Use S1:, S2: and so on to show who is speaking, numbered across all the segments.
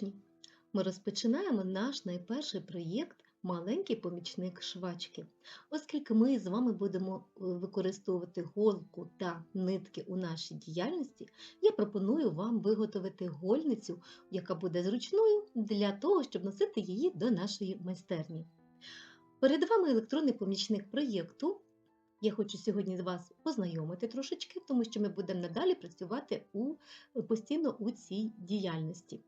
S1: учні! Ми розпочинаємо наш найперший проєкт Маленький помічник швачки. Оскільки ми з вами будемо е, використовувати голку та нитки у нашій діяльності, я пропоную вам виготовити гольницю, яка буде зручною для того, щоб носити її до нашої майстерні. Перед вами електронний помічник проєкту. Я хочу сьогодні з вас познайомити трошечки, тому що ми будемо надалі працювати у, постійно у цій діяльності.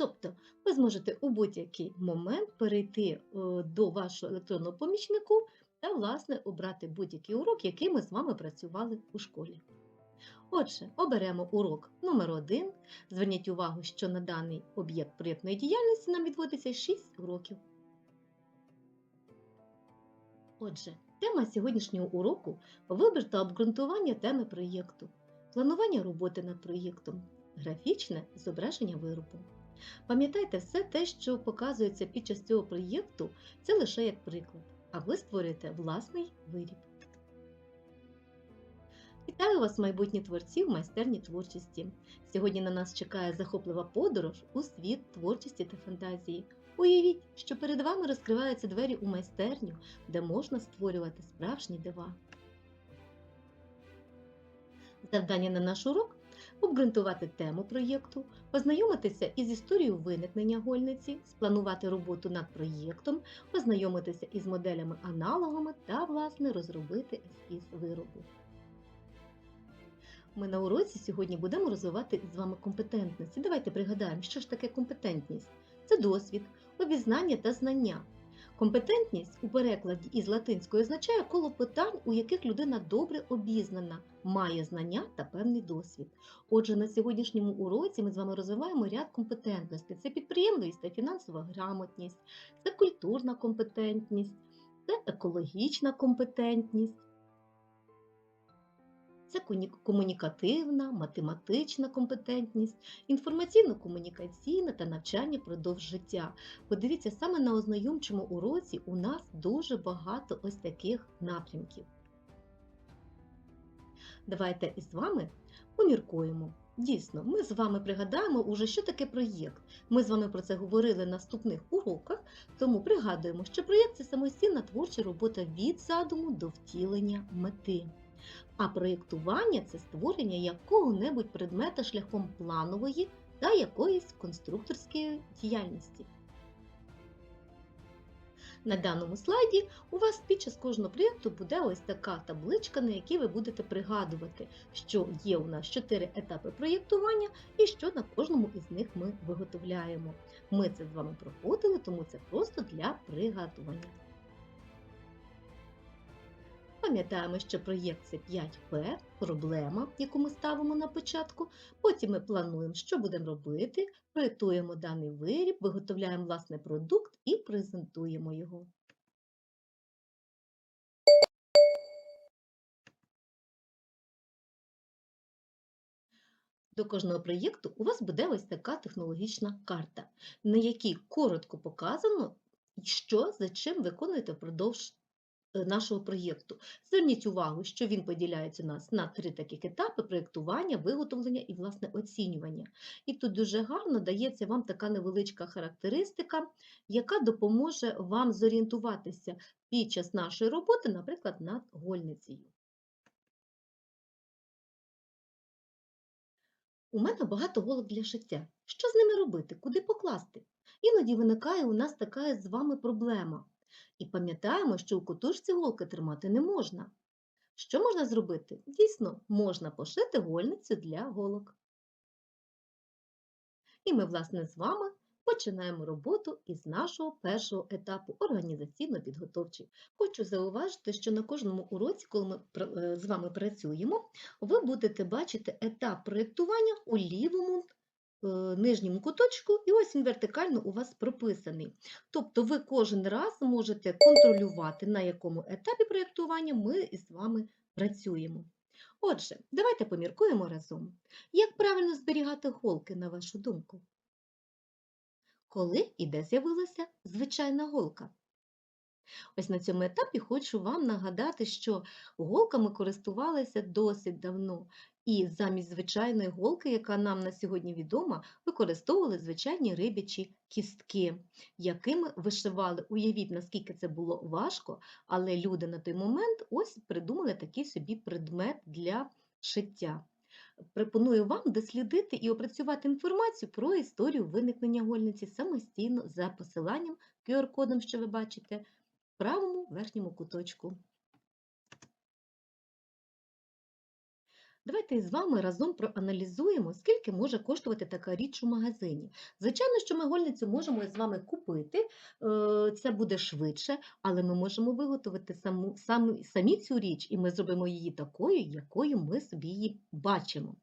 S1: Тобто ви зможете у будь-який момент перейти е, до вашого електронного помічнику та, власне, обрати будь-який урок, який ми з вами працювали у школі. Отже, оберемо урок номер 1 Зверніть увагу, що на даний об'єкт проєктної діяльності нам відводиться 6 уроків. Отже, тема сьогоднішнього уроку вибір та обґрунтування теми проєкту, планування роботи над проєктом, графічне зображення виробу. Пам'ятайте, все те, що показується під час цього проєкту, це лише як приклад, а ви створюєте власний виріб. Вітаю вас, майбутні творці в майстерні творчості. Сьогодні на нас чекає захоплива подорож у світ творчості та фантазії. Уявіть, що перед вами розкриваються двері у майстерню, де можна створювати справжні дива. Завдання на наш урок обґрунтувати тему проєкту, познайомитися із історією виникнення гольниці, спланувати роботу над проєктом, познайомитися із моделями-аналогами та, власне, розробити ескіз виробу. Ми на уроці сьогодні будемо розвивати з вами компетентності. Давайте пригадаємо, що ж таке компетентність. Це досвід, обізнання та знання. Компетентність у перекладі із латинської означає коло питань, у яких людина добре обізнана, має знання та певний досвід. Отже, на сьогоднішньому уроці ми з вами розвиваємо ряд компетентностей. Це підприємливість та фінансова грамотність, це культурна компетентність, це екологічна компетентність. Це комунікативна, математична компетентність, інформаційно-комунікаційна та навчання продовж життя. Подивіться, саме на ознайомчому уроці у нас дуже багато ось таких напрямків. Давайте із вами поміркуємо. Дійсно, ми з вами пригадаємо уже, що таке проєкт. Ми з вами про це говорили на наступних уроках, тому пригадуємо, що проєкт це самостійна творча робота від задуму до втілення мети. А проєктування це створення якого-небудь предмета шляхом планової та якоїсь конструкторської діяльності. На даному слайді у вас під час кожного проєкту буде ось така табличка, на якій ви будете пригадувати, що є у нас 4 етапи проєктування і що на кожному із них ми виготовляємо. Ми це з вами проходили, тому це просто для пригадування. Пам'ятаємо, що проєкт це 5П, проблема, яку ми ставимо на початку. Потім ми плануємо, що будемо робити, проєктуємо даний виріб, виготовляємо власний продукт і презентуємо його. До кожного проєкту у вас буде ось така технологічна карта, на якій коротко показано, що за чим виконуєте впродовж нашого проєкту. Зверніть увагу, що він поділяється у нас на три таких етапи: проєктування, виготовлення і власне оцінювання. І тут дуже гарно дається вам така невеличка характеристика, яка допоможе вам зорієнтуватися під час нашої роботи, наприклад, над гольницею. У мене багато голок для шиття. Що з ними робити? Куди покласти? Іноді виникає у нас така з вами проблема. І пам'ятаємо, що у кутушці голки тримати не можна. Що можна зробити? Дійсно, можна пошити гольницю для голок. І ми, власне, з вами починаємо роботу із нашого першого етапу організаційно-підготовчий. Хочу зауважити, що на кожному уроці, коли ми е, з вами працюємо, ви будете бачити етап проєктування у лівому нижньому куточку, і ось він вертикально у вас прописаний. Тобто ви кожен раз можете контролювати, на якому етапі проєктування ми із вами працюємо. Отже, давайте поміркуємо разом. Як правильно зберігати голки, на вашу думку? Коли і де з'явилася звичайна голка? Ось на цьому етапі хочу вам нагадати, що голками користувалися досить давно, І замість звичайної голки, яка нам на сьогодні відома, використовували звичайні рибячі кістки, якими вишивали. Уявіть, наскільки це було важко, але люди на той момент ось придумали такий собі предмет для шиття. Пропоную вам дослідити і опрацювати інформацію про історію виникнення гольниці самостійно за посиланням QR-кодом, що ви бачите, в правому верхньому куточку. Давайте з вами разом проаналізуємо, скільки може коштувати така річ у магазині. Звичайно, що ми гольницю можемо з вами купити, е, це буде швидше, але ми можемо виготовити саму, самі, самі цю річ, і ми зробимо її такою, якою ми собі її бачимо.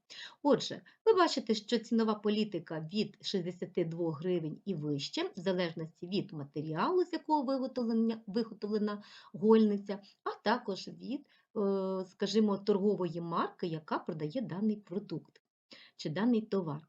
S1: Отже, ви бачите, що цінова політика від 62 гривень і вище, в залежності від матеріалу, з якого виготовлена, виготовлена гольниця, а також від скажімо, торгової марки, яка продає даний продукт чи даний товар.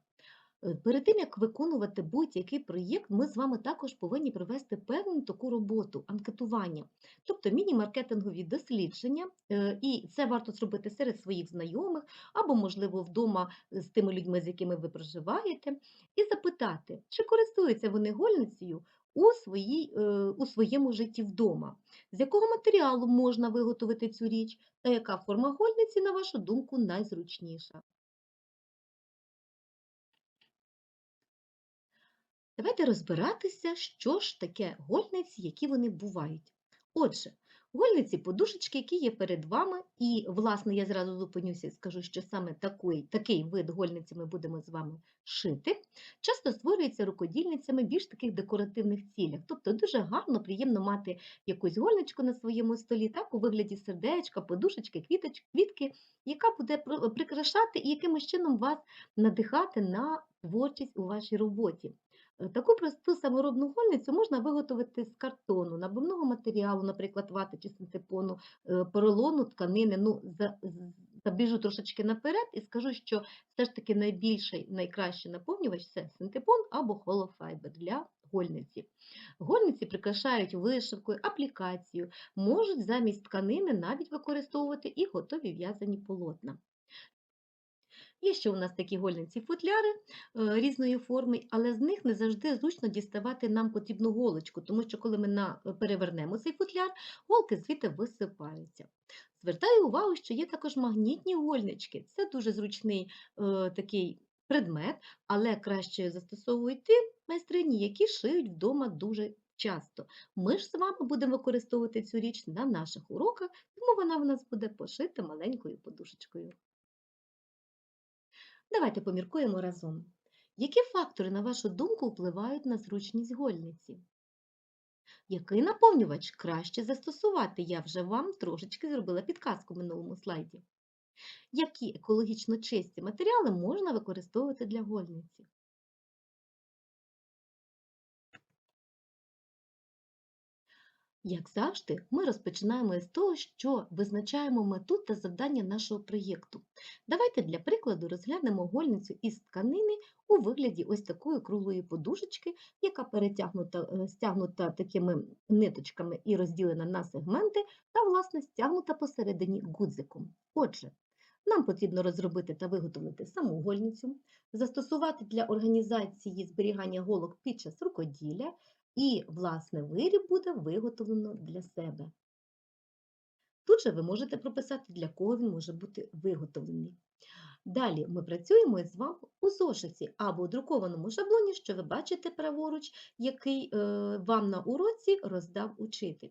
S1: Е, перед тим, як виконувати будь-який проєкт, ми з вами також повинні провести певну таку роботу, анкетування, тобто міні-маркетингові дослідження, е, і це варто зробити серед своїх знайомих або, можливо, вдома з тими людьми, з якими ви проживаєте, і запитати, чи користуються вони гольницею у, своїй, е, у своєму житті вдома. З якого матеріалу можна виготовити цю річ, та яка форма гольниці, на вашу думку, найзручніша? Давайте розбиратися, що ж таке гольниці, які вони бувають. Отже, Гольниці подушечки, які є перед вами, і, власне, я зразу зупинюся і скажу, що саме такий, такий вид гольниці ми будемо з вами шити, часто створюється рукодільницями більш таких декоративних цілях. Тобто дуже гарно, приємно мати якусь гольничку на своєму столі, так, у вигляді сердечка, подушечки, квіточки, квітки, яка буде прикрашати і якимось чином вас надихати на творчість у вашій роботі. Е, таку просту саморобну гольницю можна виготовити з картону, набивного матеріалу, наприклад, вати чи синтепону, е, поролону, тканини. Ну, Забіжу трошечки наперед і скажу, що все ж таки найбільший, найкращий наповнювач це синтепон або холофайбер для гольниці. Гольниці прикрашають вишивкою, аплікацією, можуть замість тканини навіть використовувати і готові в'язані полотна. Є ще у нас такі гольниці футляри е, різної форми, але з них не завжди зручно діставати нам потрібну голочку, тому що коли ми е, перевернемо цей футляр, голки звідти висипаються. Звертаю увагу, що є також магнітні гольнички. Це дуже зручний е, такий предмет, але краще застосовують ті майстрині, які шиють вдома дуже часто. Ми ж з вами будемо використовувати цю річ на наших уроках, тому вона в нас буде пошита маленькою подушечкою. Давайте поміркуємо разом. Які фактори, на вашу думку, впливають на зручність гольниці? Який наповнювач краще застосувати? Я вже вам трошечки зробила підказку в минулому слайді. Які екологічно чисті матеріали можна використовувати для гольниці? Як завжди, ми розпочинаємо з того, що визначаємо мету та завдання нашого проєкту. Давайте для прикладу розглянемо гольницю із тканини у вигляді ось такої круглої подушечки, яка перетягнута, е, стягнута такими ниточками і розділена на сегменти, та, власне, стягнута посередині гудзиком. Отже, нам потрібно розробити та виготовити саму гольницю, застосувати для організації зберігання голок під час рукоділля, і, власне, виріб буде виготовлено для себе. Тут же ви можете прописати, для кого він може бути виготовлений. Далі ми працюємо з вами у зошиті або у друкованому шаблоні, що ви бачите праворуч, який е, вам на уроці роздав учитель.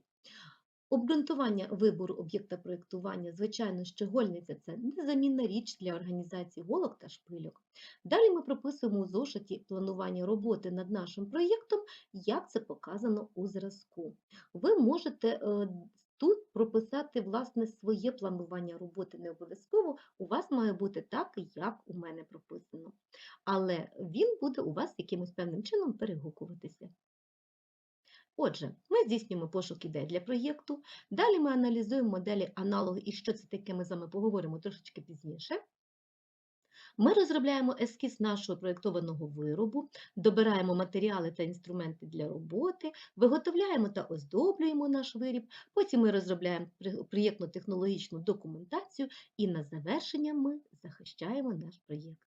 S1: Обґрунтування вибору об'єкта проєктування, звичайно, що гольниця це незамінна річ для організації голок та шпильок. Далі ми прописуємо у зошиті планування роботи над нашим проєктом, як це показано у зразку. Ви можете е, тут прописати власне своє планування роботи не обов'язково, у вас має бути так, як у мене прописано. Але він буде у вас якимось певним чином перегукуватися. Отже, ми здійснюємо пошук ідей для проєкту. Далі ми аналізуємо моделі аналоги і що це таке, ми з вами поговоримо трошечки пізніше. Ми розробляємо ескіз нашого проєктованого виробу, добираємо матеріали та інструменти для роботи, виготовляємо та оздоблюємо наш виріб, потім ми розробляємо при- проєктно-технологічну документацію і на завершення ми захищаємо наш проєкт.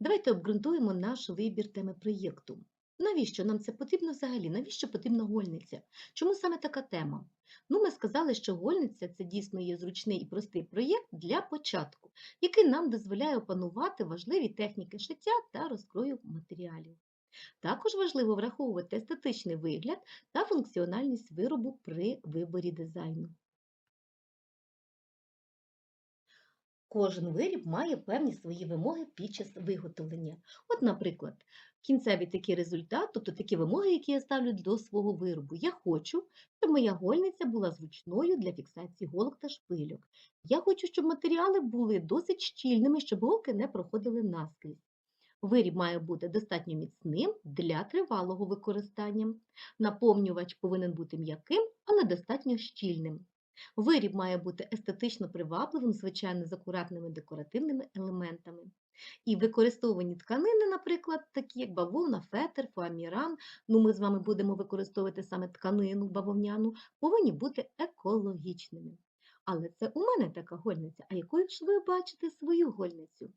S1: Давайте обґрунтуємо наш вибір теми проєкту. Навіщо нам це потрібно взагалі? Навіщо потрібна гольниця? Чому саме така тема? Ну, ми сказали, що гольниця це дійсно є зручний і простий проєкт для початку, який нам дозволяє опанувати важливі техніки шиття та розкрою матеріалів. Також важливо враховувати естетичний вигляд та функціональність виробу при виборі дизайну. Кожен виріб має певні свої вимоги під час виготовлення. От, наприклад, кінцевий такий результат, тобто такі вимоги, які я ставлю до свого виробу. Я хочу, щоб моя гольниця була зручною для фіксації голок та шпильок. Я хочу, щоб матеріали були досить щільними, щоб голки не проходили наскрізь. Виріб має бути достатньо міцним для тривалого використання. Наповнювач повинен бути м'яким, але достатньо щільним. Виріб має бути естетично привабливим, звичайно, з акуратними декоративними елементами. І використовані тканини, наприклад, такі як бавовна, фетр, фоаміран, ну ми з вами будемо використовувати саме тканину бавовняну, повинні бути екологічними. Але це у мене така гольниця, а якою ж ви бачите свою гольницю?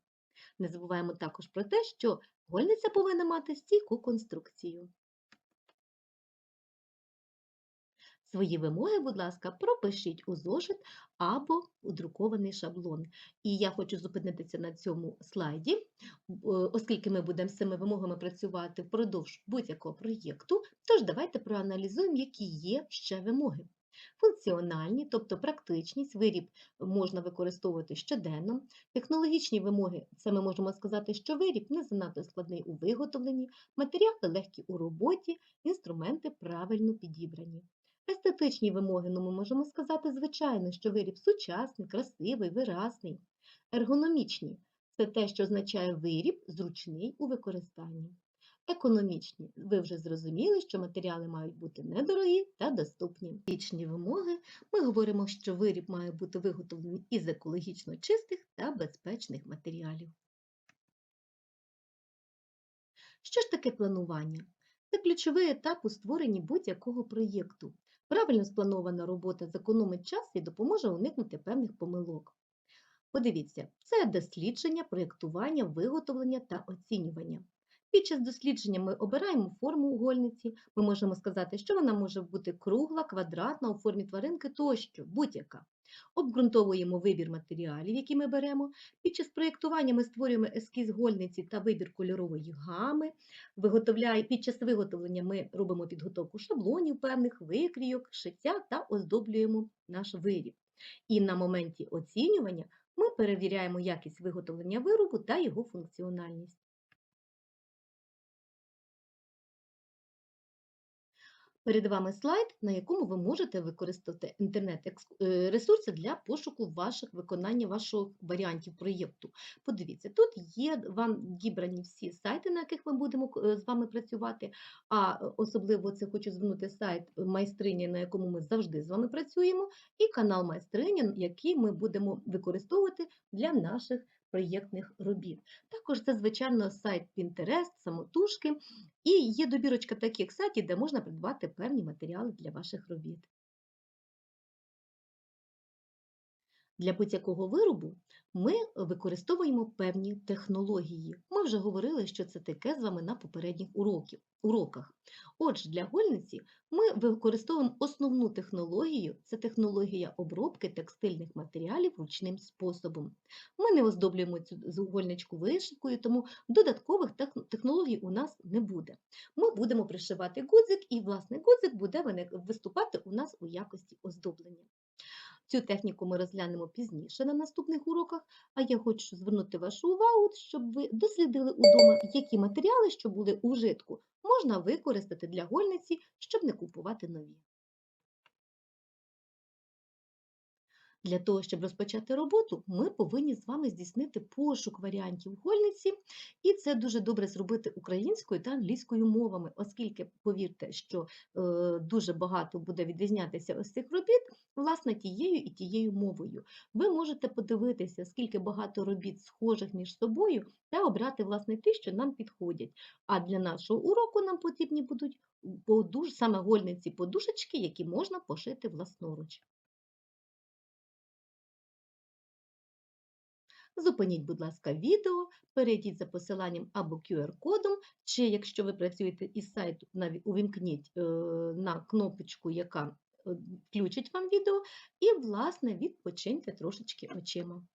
S1: Не забуваємо також про те, що гольниця повинна мати стійку конструкцію. Свої вимоги, будь ласка, пропишіть у зошит або у друкований шаблон. І я хочу зупинитися на цьому слайді, е, оскільки ми будемо з цими вимогами працювати впродовж будь-якого проєкту, тож давайте проаналізуємо, які є ще вимоги. Функціональні, тобто практичність, виріб можна використовувати щоденно. Технологічні вимоги це ми можемо сказати, що виріб не занадто складний у виготовленні, матеріали легкі у роботі, інструменти правильно підібрані. Естетичні вимоги, ну ми можемо сказати, звичайно, що виріб сучасний, красивий, виразний. Ергономічні це те, що означає виріб зручний у використанні. Економічні ви вже зрозуміли, що матеріали мають бути недорогі та доступні. Екологічні вимоги ми говоримо, що виріб має бути виготовлений із екологічно чистих та безпечних матеріалів. Що ж таке планування? Це ключовий етап у створенні будь-якого проєкту. Правильно спланована робота зекономить час і допоможе уникнути певних помилок. Подивіться, це дослідження, проєктування, виготовлення та оцінювання. Під час дослідження ми обираємо форму угольниці, ми можемо сказати, що вона може бути кругла, квадратна, у формі тваринки тощо, будь-яка. Обґрунтовуємо вибір матеріалів, які ми беремо. Під час проєктування ми створюємо ескіз гольниці та вибір кольорової гами. Під час виготовлення ми робимо підготовку шаблонів певних, викрійок, шиття та оздоблюємо наш виріб. І на моменті оцінювання ми перевіряємо якість виготовлення виробу та його функціональність. Перед вами слайд, на якому ви можете використати інтернет-ресурси для пошуку ваших виконання ваших варіантів проєкту. Подивіться, тут є вам дібрані всі сайти, на яких ми будемо е, з вами працювати. А е, особливо це хочу звернути сайт майстрині, на якому ми завжди з вами працюємо, і канал майстрині, який ми будемо використовувати для наших проєктних робіт. Також це, звичайно, сайт Pinterest, самотужки, і є добірочка таких сайтів, де можна придбати певні матеріали для ваших робіт. Для будь-якого виробу ми використовуємо певні технології. Ми вже говорили, що це таке з вами на попередніх уроках. Отже, для гольниці ми використовуємо основну технологію це технологія обробки текстильних матеріалів ручним способом. Ми не оздоблюємо цю гольничку вишивкою, тому додаткових технологій у нас не буде. Ми будемо пришивати гудзик, і, власне, гудзик буде виступати у нас у якості оздоблення. Цю техніку ми розглянемо пізніше на наступних уроках, а я хочу звернути вашу увагу, щоб ви дослідили удома, які матеріали, що були у вжитку, можна використати для гольниці, щоб не купувати нові. Для того, щоб розпочати роботу, ми повинні з вами здійснити пошук варіантів гольниці, і це дуже добре зробити українською та англійською мовами, оскільки, повірте, що е, дуже багато буде відрізнятися ось цих робіт, власне, тією і тією мовою. Ви можете подивитися, скільки багато робіт схожих між собою, та обрати, власне, ті, що нам підходять. А для нашого уроку нам потрібні будуть саме гольниці подушечки, які можна пошити власноруч. Зупиніть, будь ласка, відео, перейдіть за посиланням або QR-кодом, чи якщо ви працюєте із сайту, увімкніть е, на кнопочку, яка е, включить вам відео, і, власне, відпочиньте трошечки очима.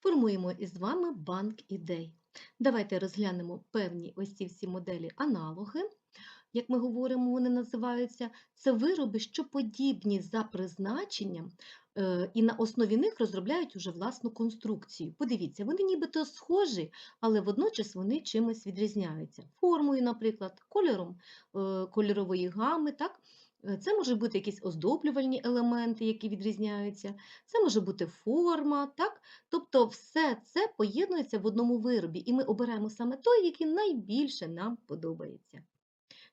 S1: Формуємо із вами банк ідей. Давайте розглянемо певні ось ці всі моделі аналоги. Як ми говоримо, вони називаються це вироби, що подібні за призначенням, е, і на основі них розробляють уже власну конструкцію. Подивіться, вони нібито схожі, але водночас вони чимось відрізняються. Формою, наприклад, кольором е, кольорової гами. так? Е, Це можуть бути якісь оздоблювальні елементи, які відрізняються, це може бути форма, так? Тобто все це поєднується в одному виробі, і ми обираємо саме той, який найбільше нам подобається.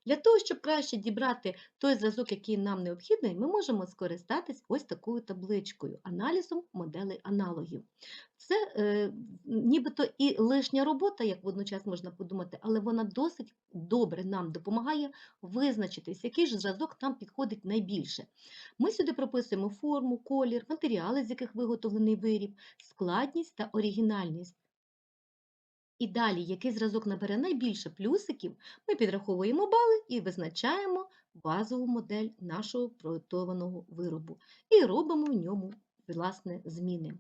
S1: Для того, щоб краще дібрати той зразок, який нам необхідний, ми можемо скористатись ось такою табличкою аналізом моделей аналогів. Це е, нібито і лишня робота, як водночас можна подумати, але вона досить добре нам допомагає визначитись, який ж зразок нам підходить найбільше. Ми сюди прописуємо форму, колір, матеріали, з яких виготовлений виріб, складність та оригінальність. І далі, який зразок набере найбільше плюсиків, ми підраховуємо бали і визначаємо базову модель нашого проєктованого виробу і робимо в ньому власне зміни.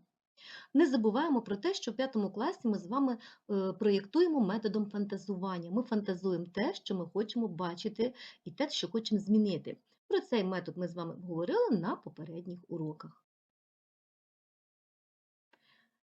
S1: Не забуваємо про те, що в п'ятому класі ми з вами е, проєктуємо методом фантазування. Ми фантазуємо те, що ми хочемо бачити, і те, що хочемо змінити. Про цей метод ми з вами говорили на попередніх уроках.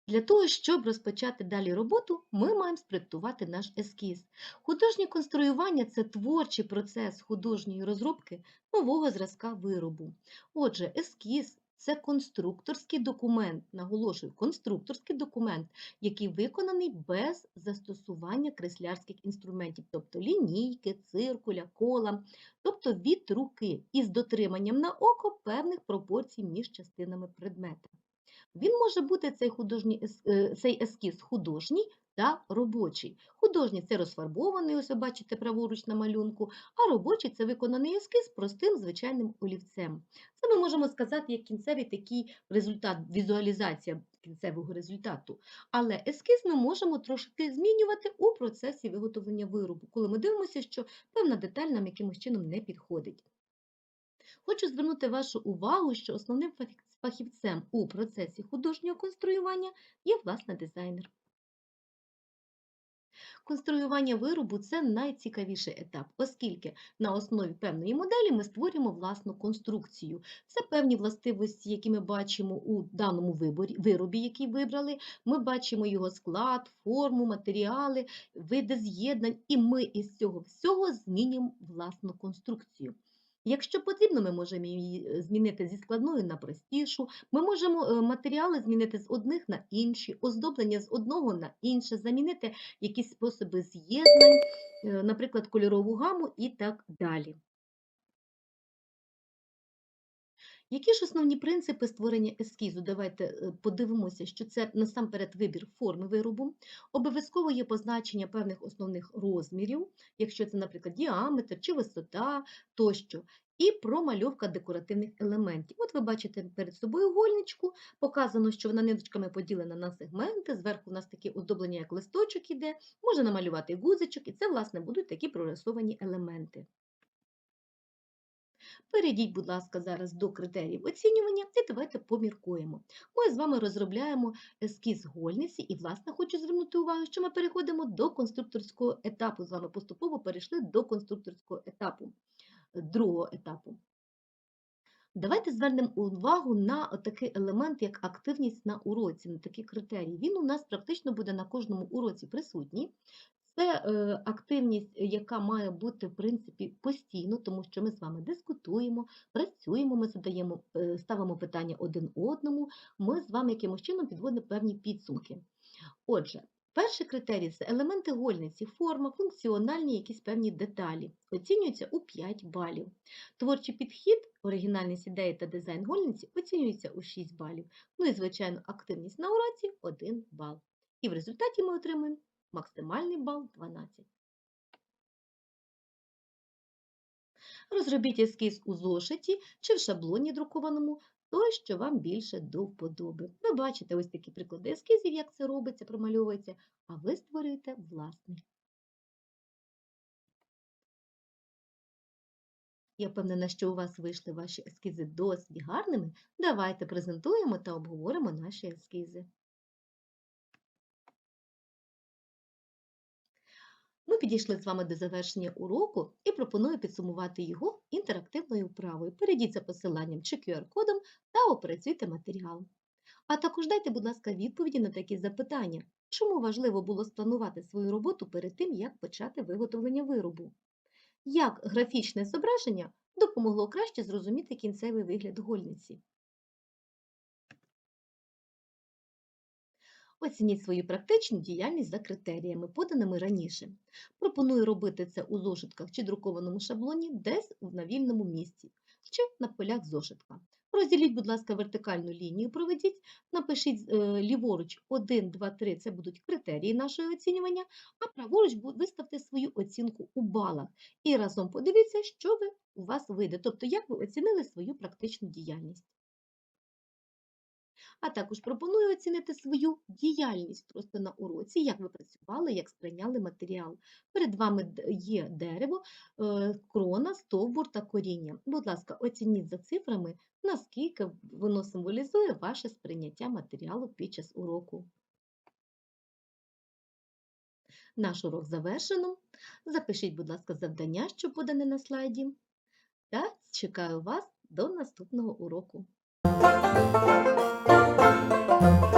S1: Для того, щоб розпочати далі роботу, ми маємо спроєктувати наш ескіз. Художнє конструювання це творчий процес художньої розробки нового зразка виробу. Отже, ескіз це конструкторський документ, наголошую, конструкторський документ, який виконаний без застосування креслярських інструментів, тобто лінійки, циркуля, кола, тобто від руки із дотриманням на око певних пропорцій між частинами предмета. Він може бути цей художній е, цей ескіз художній та робочий. Художній це розфарбований, ось ви бачите праворуч на малюнку, а робочий це виконаний ескіз простим звичайним олівцем. Це ми можемо сказати як кінцевий такий результат, візуалізація кінцевого результату. Але ескіз ми можемо трошки змінювати у процесі виготовлення виробу, коли ми дивимося, що певна деталь нам якимось чином не підходить. Хочу звернути вашу увагу, що основним фахівцем у процесі художнього конструювання є власне дизайнер. Конструювання виробу це найцікавіший етап, оскільки на основі певної моделі ми створюємо власну конструкцію. Це певні властивості, які ми бачимо у даному виборі, виробі, який вибрали. Ми бачимо його склад, форму, матеріали, види з'єднань, і ми із цього всього змінюємо власну конструкцію. Якщо потрібно, ми можемо її е, змінити зі складної на простішу. Ми можемо е, матеріали змінити з одних на інші, оздоблення з одного на інше, замінити якісь способи з'єднань, е, наприклад, кольорову гаму і так далі. Які ж основні принципи створення ескізу? Давайте е, подивимося, що це насамперед вибір форми виробу. Обов'язково є позначення певних основних розмірів, якщо це, наприклад, діаметр чи висота тощо. І промальовка декоративних елементів. От ви бачите перед собою гольничку, показано, що вона ниточками поділена на сегменти, зверху у нас таке оздоблення, як листочок іде, можна намалювати гузичок, і це, власне, будуть такі прорисовані елементи. Перейдіть, будь ласка, зараз до критеріїв оцінювання і давайте поміркуємо. Ми з вами розробляємо ескіз гольниці і, власне, хочу звернути увагу, що ми переходимо до конструкторського етапу. З вами поступово перейшли до конструкторського етапу, е, другого етапу. Давайте звернемо увагу на такий елемент, як активність на уроці, на такі критерії. Він у нас практично буде на кожному уроці присутній. Це е, активність, яка має бути в принципі постійно, тому що ми з вами дискутуємо, працюємо, ми задаємо, е, ставимо питання один одному. Ми з вами якимось чином підводимо певні підсумки. Отже, перший критерій це елементи гольниці, форма, функціональні якісь певні деталі. Оцінюються у 5 балів. Творчий підхід, оригінальність ідеї та дизайн гольниці оцінюється у 6 балів. Ну і, звичайно, активність на уроці 1 бал. І в результаті ми отримаємо максимальний бал 12. Розробіть ескіз у зошиті чи в шаблоні друкованому, той, що вам більше до вподоби. Ви бачите ось такі приклади ескізів, як це робиться, промальовується, а ви створюєте власний. Я впевнена, що у вас вийшли ваші ескізи досить гарними. Давайте презентуємо та обговоримо наші ескізи. Ми підійшли з вами до завершення уроку і пропоную підсумувати його інтерактивною вправою. Перейдіть за посиланням чи QR-кодом та опрацюйте матеріал. А також дайте, будь ласка, відповіді на такі запитання. Чому важливо було спланувати свою роботу перед тим, як почати виготовлення виробу? Як графічне зображення допомогло краще зрозуміти кінцевий вигляд гольниці? Оцініть свою практичну діяльність за критеріями, поданими раніше. Пропоную робити це у зошитках чи друкованому шаблоні десь на вільному місці, чи на полях зошитка. Розділіть, будь ласка, вертикальну лінію, проведіть, напишіть е, ліворуч 1, 2, 3 це будуть критерії нашого оцінювання, а праворуч виставте свою оцінку у балах. І разом подивіться, що ви, у вас вийде, тобто як ви оцінили свою практичну діяльність. А також пропоную оцінити свою діяльність просто на уроці, як ви працювали, як сприйняли матеріал. Перед вами є дерево, е, крона, стовбур та коріння. Будь ласка, оцініть за цифрами, наскільки воно символізує ваше сприйняття матеріалу під час уроку. Наш урок завершено. Запишіть, будь ласка, завдання, що подане на слайді. Та чекаю вас до наступного уроку. Música